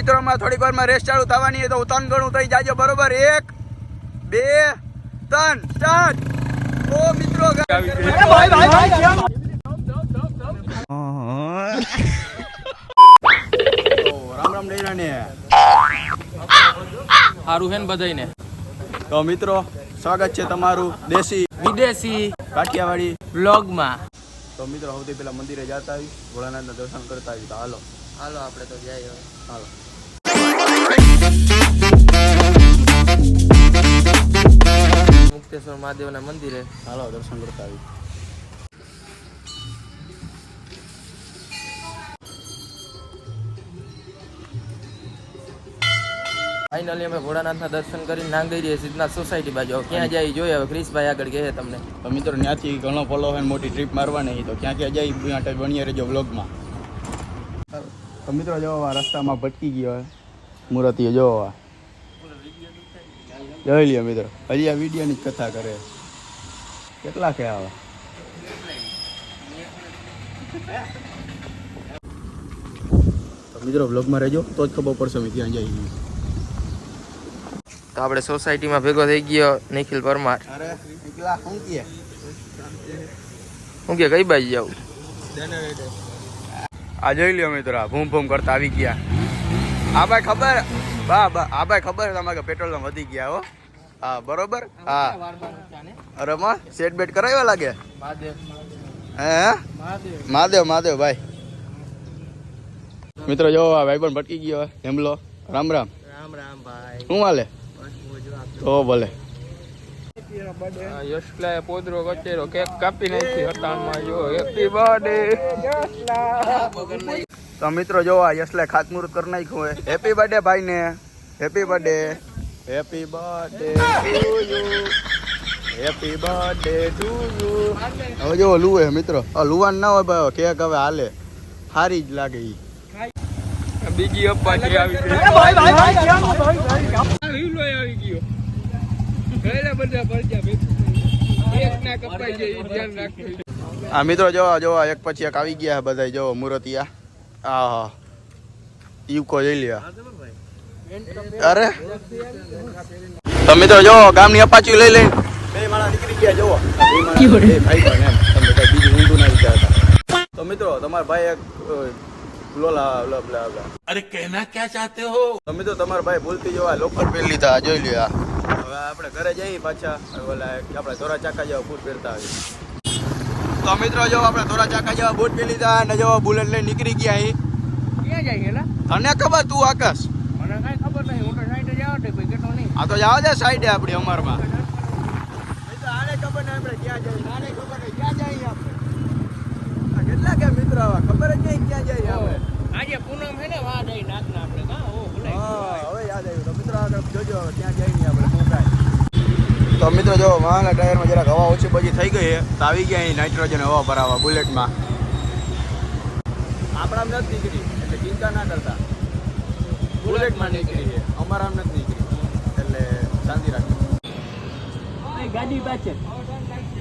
મિત્રોમાં થોડીક વારમાં રેસ ચાલુ થવાની તો ત્રણ ગણું થઈ જાજો બરોબર? એક બે ત્રણ સ્ટાર્ટ ઓ મિત્રો રામ રામ સારું હે ને તો મિત્રો સ્વાગત છે તમારું દેશી વિદેશી કાઠિયાવાડી બ્લોગમાં તો મિત્રો સૌથી પહેલા મંદિરે જતા આવી ભોળાનાથના દર્શન કરતા આવી તો હાલો. હાલો આપણે તો જઈએ હાલો. મુક્તેશ્વર મહાદેવના મંદિરે. હાલો દર્શન કરતા આવી ફાઇનલી અમે ભોળાનાથના દર્શન કરીને નાંગઈ રહીએ સિદ્ધનાથ સોસાયટી બાજુ ક્યાં જાય જોઈએ. હવે ક્રિશભાઈ આગળ કહે તમને. તો મિત્રો ત્યાંથી ઘણો ફોલો હોય મોટી ટ્રીપ મારવાની તો ક્યાં ક્યાં જાય માટે બની રહેજો બ્લોગમાં તો મિત્રો જો આ રસ્તામાં ભટકી ગયો હોય મૂર્તિએ જો આ. જોઈ લ્યો મિત્રો હજી આ વિડીયોની જ કથા કરે. કેટલા કે આવે? મિત્રો બ્લોગમાં રહેજો તો જ ખબર પડશે અમે ત્યાં જઈએ. તો આપણે સોસાયટીમાં ભેગો થઈ ગયો નિખિલ પરમાર. અરે હું કે? કઈ બાજુ જાઉં આ જોઈ લ્યો મિત્રો ભૂમ ભૂમ કરતા આવી ગયા. આ ભાઈ ખબર? બા બા આ ભાઈ ખબર છે તમારે પેટ્રોલ વધી ગયા હો. હા બરોબર? હા. અરે માં સેટ બેટ કરાવ્યા લાગે? હે મહાદેવ મહાદેવ ભાઈ. મિત્રો જો આ ભાઈ પણ ભટકી ગયો હેમલો. રામ રામ. રામ રામ ભાઈ. શું હાલે? તો ભલે. યશલાએ પોદરો કચેરો કેક કાપી નાખી હટાણમાં જો હેપી બર્થડે તો મિત્રો જો આ યશલે ખાતમુહૂર્ત કરી નાખ્યું હોય. હેપી બર્થડે ભાઈને. Happy birthday happy birthday to you happy birthday to you હવે જો લુવે મિત્રો. આ લુવાન ના હોય ભાઈ કેક હવે હાલે. સારી જ લાગે ઈ. બીજી અપ્પાજી આવી ગઈ. હિવલો આવી ગયો. ગયેલા બધા પરજા એક ના કપાઈ જાય ધ્યાન રાખજો. આ મિત્રો જોવા જોવા એક પછી એક આવી ગયા બધા જો મૂર્તિયા. હા ઈવકો જઈ લ્યો. તમે તો જો ગામની અપાચી લઈ લઈ. બે માણા નીકળી ગયા જુઓ. તમે બીજું ઊંધું ના તો મિત્રો તમારા ભાઈ એક લોલા લા અરે હો? તમે તો તમારા ભાઈ ભૂલતી જોવા લોકર પહેરી લીધા જોઈ લ્યો હવે આપણે ઘરે જઈએ પાછા. ઓલા ધોરા ચાકા જેવા ફૂટ પહેરતા આવીએ તો મિત્રો જો આપણે ધોરા ચાકા જેવા બૂટ પી લીધા અને જો બુલેટ લઈ નીકળી ગયા અહીં. ક્યાં જાય ગયેલા તને ખબર તું આકાશ? મને કઈ ખબર નહીં હું તો સાઈડે જાવ તે કોઈ કેટલો નહીં. આ તો જાવ દે સાઈડે આપણી અમારમાં. આને ખબર નહીં આપણે ક્યાં જઈએ. આને ખબર નહીં ક્યાં જઈએ આપણે. કેટલા કે મિત્રો આવા? ખબર જ નહીં ક્યાં જઈએ આપણે. આજે પૂનમ હે ને વાહ દઈ નાખના આપણે. હા હવે યાદ આવ્યું. તો મિત્રો આગળ જોજો હવે ક્યાં જઈએ નહીં આપણે. તો મિત્રો જો વાહનના ટાયરમાં જરાક હવા ઓછી બધી થઈ ગઈ છે તો આવી ગયા અહીં નાઇટ્રોજન હવા ભરાવા બુલેટમાં. આપણામાં નથી નીકળી એટલે ચિંતા ના કરતા. બુલેટમાં નીકળી છે. અમારામાં નથી નીકળી. એટલે શાંતિ રાખી ગાડી પાછળ.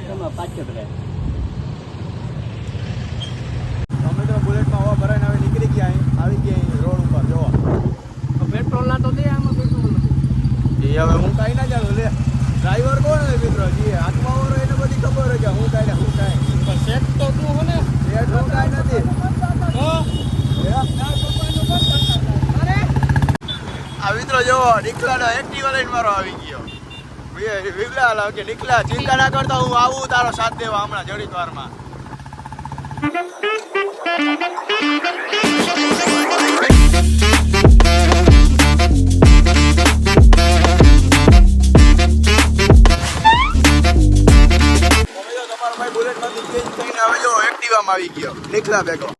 તમે પાછળ રહે. તો મિત્રો બુલેટમાં હવા ભરાઈને હવે નીકળી ગયા અહીં. આવી ગયા અહીં રોડ ઉપર. જોવા. પેટ્રોલ ના તો દે આમાં પેટ્રોલ એ હવે હું કાંઈ ના ડ્રાઈવર કોણ હોય મિત્રો? જે હાથમાં હોય એને બધી ખબર હોય કે હું કાંઈ હું કાંઈ. પણ સેટ તો તું હો ને. હું કાંઈ નથી. આ મિત્રો જો નીકળાનો એક્ટિવા લઈને મારો આવી ગયો. વિગલા લાવ કે નીકળ્યા ચિંતા ના કરતા હું આવું તારો સાથ દેવા હમણાં જડીત વારમાં ગયો નીકળ્યા ભેગો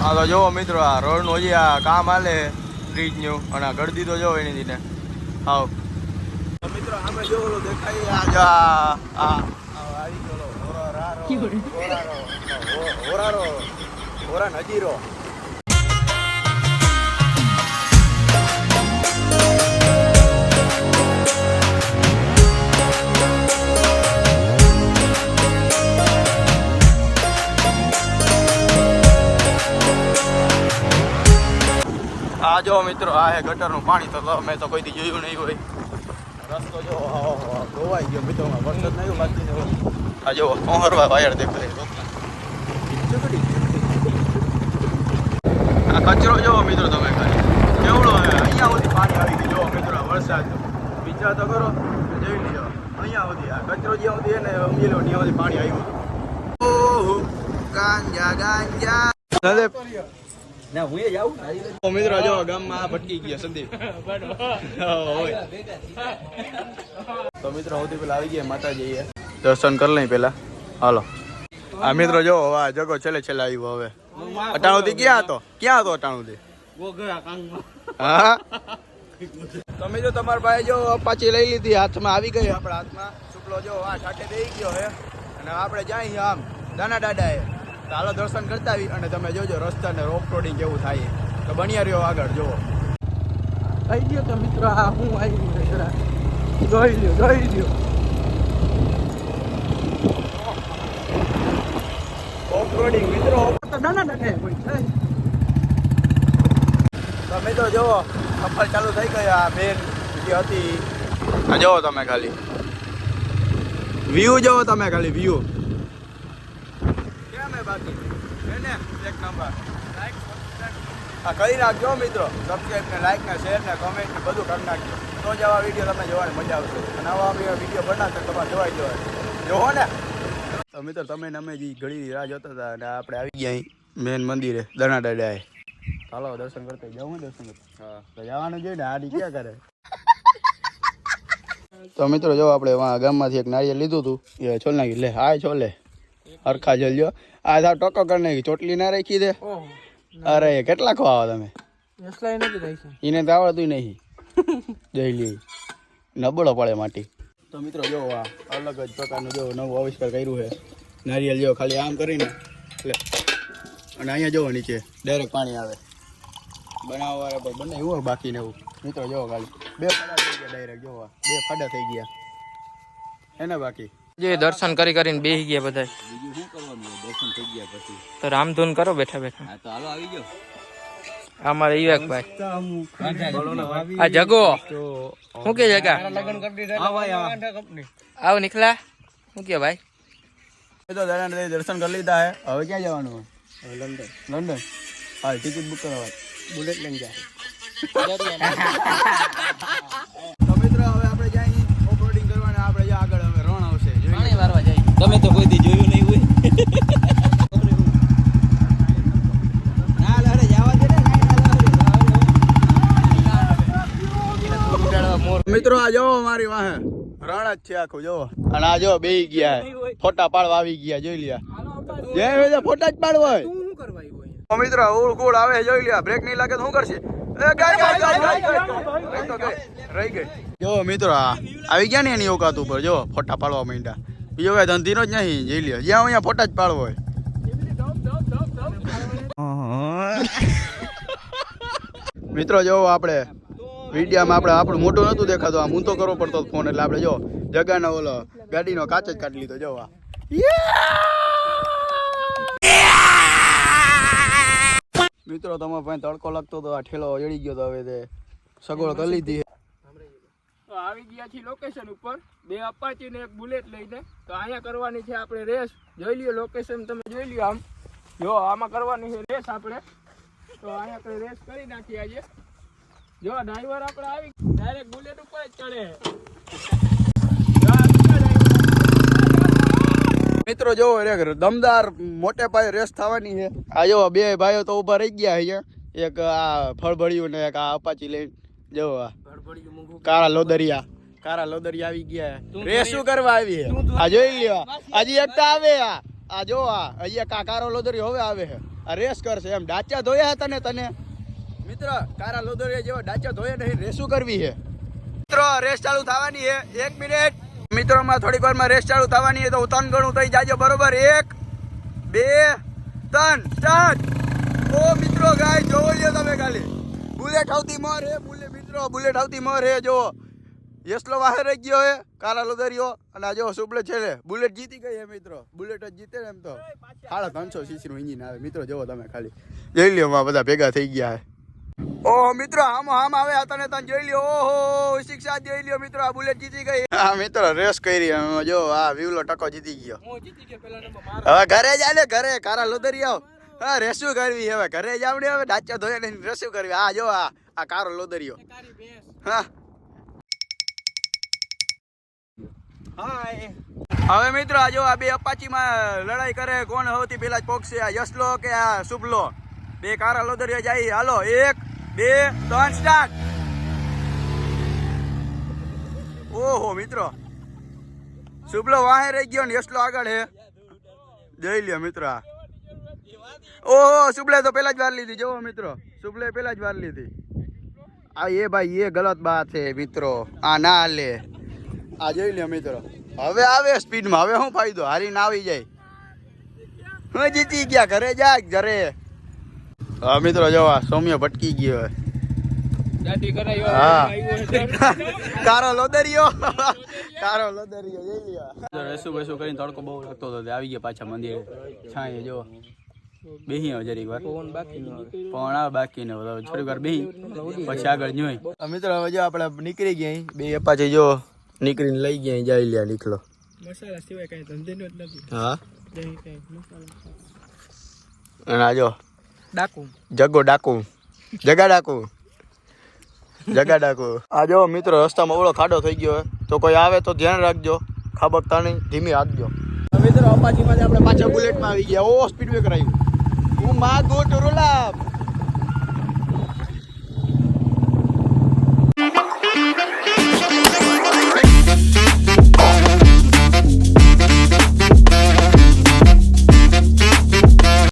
હા તો જોવો મિત્રો આ રોડનું હજી આ કામ હાલે બ્રિજનું અને આ ગળદી તો જોવો એની દીને હાવ મિત્રો આપણે જો ઓલું દેખાય આ જો આ આ આ હોરારો હો- હોરારો નજીરો મિત્રો આ હે ગટરનું પાણી તો મેં તો કોઈથી જોયું નહીં હોય. રસ્તો જો ધોવાઈ ગયો મિત્રો વરસાદ નહીં બાકી ને આ જો કોહરવા વાયર દેખાય. આ કચરો જોવો મિત્રો તમે ખાલી. કેવડો અહીંયા સુધી પાણી આવી ગયું. જોવો મિત્રો વરસાદ. વિચાર તો કરો જોઈ લ્યો. અહીંયા સુધી આ કચરો જ્યાં સુધી ને ઉમેલો ત્યાં સુધી પાણી આવ્યું. ઓહો ગાંજા ગાંજા. ના હું એ જાઉં ઓ મિત્રો જો ગામમાં ભટકી ગયો સંદીપ. તો મિત્રો સૌથી પેલા આવી ગયા માતાજી દર્શન કરી લઈ પેલા હાલો. આ મિત્રો જો આ જગો છેલ્લે છેલ્લે આવ્યો હવે. અટાણુથી ક્યાં હતો? ક્યાં હતો અટાણુથી હા? તમે જો તમારા ભાઈ જો પાછી લઈ લીધી હાથમાં આવી ગઈ આપણા હાથમાં. શુક્લો જો આ સાથે દઈ ગયો હે. અને આપણે જાય આમ દાના દાડા એ તો હાલો દર્શન કરતા આવી અને તમે જોજો રસ્તા ને રોપ રોડિંગ કેવું થાય. તો બન્યા રહ્યો આગળ જુઓ. થઈ ગયો તો મિત્રો આ હું આવી ગયો મિત્ર જોઈ લ્યો જોઈ લ્યો. ઓફ રોડિંગ મિત્રો. તો ના ના કોઈ તમે તો જુઓ સફર ચાલુ થઈ ગયા. બેન જે હતી આ જુઓ તમે ખાલી. વ્યૂ જુઓ તમે ખાલી વ્યૂ આ કરી નાખજો મિત્રો. સબસ્ક્રાઈબ ને લાઈક ને શેર ને કમેન્ટ ને બધું કરી નાખજો. તો જ આવા વીડિયો તમે જોવાની મજા આવશે. અને આવા વીડિયો બનાવશે તમારે જોવાઈ જવાય. જોવો ને? તો મિત્રો, તમે અમે જે ઘડી રાહ જોતા હતા અને આપણે આવી ગયા મેન મંદિરે દણા દાડાએ ચાલો દર્શન કરતા જવું દર્શન કરતા? હા. તો જવાનું જોઈએ ને? આડી ક્યાં કરે? તો મિત્રો, જો આપણે ગામમાંથી એક નારિયેળ લીધું હતું. એ છોલ નાખી લે હા છોલે. હરખા જલજો આ સાવ ટોકો કરી નાખી ચોટલી ના રાખી દે. અરે કેટલા ખવાવા તમે? એને તો આવડતું નહીં. જઈ લે. નબળો પડે માટી. તો મિત્રો જો આ અલગ જ પ્રકારનું જો નવું આવિષ્કાર કર્યું છે. નારિયેળ જો ખાલી આમ કરીને એટલે અને અહીંયા જોવો નીચે ડાયરેક્ટ પાણી આવે. બનાવવા પર બને એવું બાકી ને એવું. મિત્રો જોવો ખાલી બે ફાડા થઈ ગયા ડાયરેક્ટ જોવા બે ફાડા થઈ ગયા. એને બાકી? જે દર્શન કરી કરીને બેસી ગયા બધા બીજું શું કરવાનું દર્શન થઈ ગયા પછી તો રામધૂન કરો બેઠા બેઠા. હા તો હાલો આવી ગયો આ મારા આ જગો. શું કે જગા? આવ નીકળા શું કે ભાઈ? એ તો દર્શન કરી લીધા હે. હવે ક્યાં જવાનું? લંડન. લંડન હા ટિકિટ બુક કરવા. બુલેટ લઈને જાય તો મિત્રો હવે આપણે જાય ઓફરોડિંગ કરવાના આપણે જ્યાં આગળ હવે રણ આવશે જોઈ લો. તમે તો કોઈ દી જોયું નહીં હોય. મિત્રો આ જો મારી વાહે. રણ જ છે આખું જો. અને આ જો બે ગયા. હે. ફોટા પાડવા આવી ગયા જોઈ લ્યા. જે હોય ફોટા જ પાડવા હોય. શું કરવા આવ્યો મિત્રો ઉળ કુળ આવે જોઈ લ્યા. બ્રેક નહીં લાગે તો શું કરશે? રહી ગઈ જો મિત્રો આવી ગયા ને એની ઓકાત ઉપર જો ફોટા પાડવા માંડ્યા. બીજો કઈ ધંધીનો જ નહીં જઈ લ્યો. જ્યાં અહીંયા ફોટા જ પાડવો હોય. મિત્રો જો આપણે વિડીયામાં આપણે આપણું મોટું નતું દેખાતું આમ હું તો કરવો પડતો ફોન એટલે આપણે જો જગાનો ઓલો ગાડીનો કાચ જ કાઢી લીધો જો આ. મિત્રો તમે પાસે તડકો લાગતો હતો આ ઠેલો જડી ગયો તો હવે તે સગવડ કરી લીધી. આવી ગયા છીએ લોકેશન ઉપર. બે અપાચી ને એક બુલેટ લઈને. તો અહીંયા કરવાની છે આપણે રેસ જોઈ લ્યો લોકેશન તમે જોઈ લ્યો આમ. જો, આમાં કરવાની છે રેસ આપણે. તો અહીંયા આપણે રેસ કરી નાખીએ આજે. જો ડ્રાઈવર આપણે આવી ડાયરેક્ટ બુલેટ ઉપર જ ચડે. મિત્રો, જો રે દમદાર મોટે પાયે રેસ થવાની છે. આ જો, બે ભાઈઓ તો ઊભા રહી ગયા અહીંયા. એક આ ફળભળ્યું ને એક આ અપાચી લઈને. જો, આ. કારા લોદરિયા. કારા લોદરિયા આવી ગયા. રેસ શું કરવા આવી આ જોઈ લ્યો. હજી એક તો આવે આ. આ જો આ. અહીંયા કાકારો લોદરી હવે આવે છે આ રેસ કરશે એમ. ડાચા ધોયા હતા ને તને? મિત્ર કારા લોદરિયા જેવા ડાચા ધોયા નહીં રેસુ કરવી છે મિત્રો રેસ ચાલુ થવાની છે એક મિનિટ. મિત્રોમાં થોડીક વારમાં રેસ ચાલુ થવાની છે તો ત્રણ ગણું થઈ જાજો. બરોબર? એક બે ત્રણ ચાર. ઓ મિત્રો ગાય જોવો લ્યો તમે ખાલી. બુલેટ આવતી મોર હે બુલેટ મિત્રો બુલેટ આવતી મોર હે જો. યસલો વાહે રહી ગયો હે કારા લોદરિયો અને આ જો સુબલે છે બુલેટ જીતી ગઈ હે મિત્રો. બુલેટ જ જીતે એમ તો. સાડા ત્રણસો સીસી નું ઇન્જિન આવે. મિત્રો જોવો તમે ખાલી. જોઈ લ્યો માં બધા ભેગા થઈ ગયા હે. ઓહો મિત્રો આમ આમ આવે તને તને જોઈ લ્યો. ઓહો શિક્ષા જોઈ લ્યો મિત્રો આ બુલેટ જીતી ગઈ હા. મિત્રો રેસ કરી જો આ વિવલો ટકો જીતી ગયો. હવે ઘરે જાય ને ઘરે કારા લોદરી આવ હા રેસ્યુ કરવી હવે. ઘરે જાવ ને હવે ડાચો ધોઈ ને રેસ્યુ કરવી. આ જો આ આ કારો લોદરીયો. હા. હવે મિત્રો આ જો આ બે અપાચીમાં લડાઈ કરે કોણ સૌથી પેલા પોક્ષે આ યશલો કે આ શુભલો? બે કારા લોદરીયા જાય. હાલો એક બે ત્રણ સ્ટાર્ટ ઓહો મિત્રો. શુભલો વાહે રહી ગયો ને યશલો આગળ હે. જઈ લ્યો મિત્રો આ. ઓહો શુભલે તો પેલા જ વાર લીધી. જોવો મિત્રો શુભલે પેલા જ વાર લીધી. આ એ ભાઈ એ ગલત બાત છે મિત્રો. આ ના હાલે આ જોઈ લે મિત્રો. હવે આવે સ્પીડમાં. હવે શું ફાયદો? હારી ના આવી જાય. હું જીતી ગયા. ઘરે જા ઘરે. હા મિત્રો જો આ સૌમ્ય ભટકી ગયો તારો લોદરિયો. કારો લોદરિયો. જોઈ લ્યો. રસુ બસુ કરીને તડકો બહુ લાગતો હતો આવી ગયા પાછા મંદિરે. છાંય જો બેહી હવે જરીક વાર. ફોન બાકી નો પણ આ બાકી ને હવે થોડીક વાર બેહી. પછી આગળ જોઈ મિત્રો હવે જો આપણે નીકળી ગયા. બે પાછી જો નીકળીને લઈ ગયા જઈ લ્યા નીકળો. મસાલા સિવાય કઈ ધંધેનો જ નથી. હા? અને આ જો. ડાકુ. જગો ડાકુ. જગા ડાકુ. જગા ડાકુ. આ જો મિત્રો રસ્તામાં ઓળો ખાડો થઈ ગયો. તો કોઈ આવે તો ધ્યાન રાખજો. ખાબકતા નહીં ધીમી રાખજો મિત્રો અપાચીમાં આપણે પાછા બુલેટમાં આવી ગયા. ઓ સ્પીડ બ્રેકર આવ્યું હું માં ગો ટોરોલા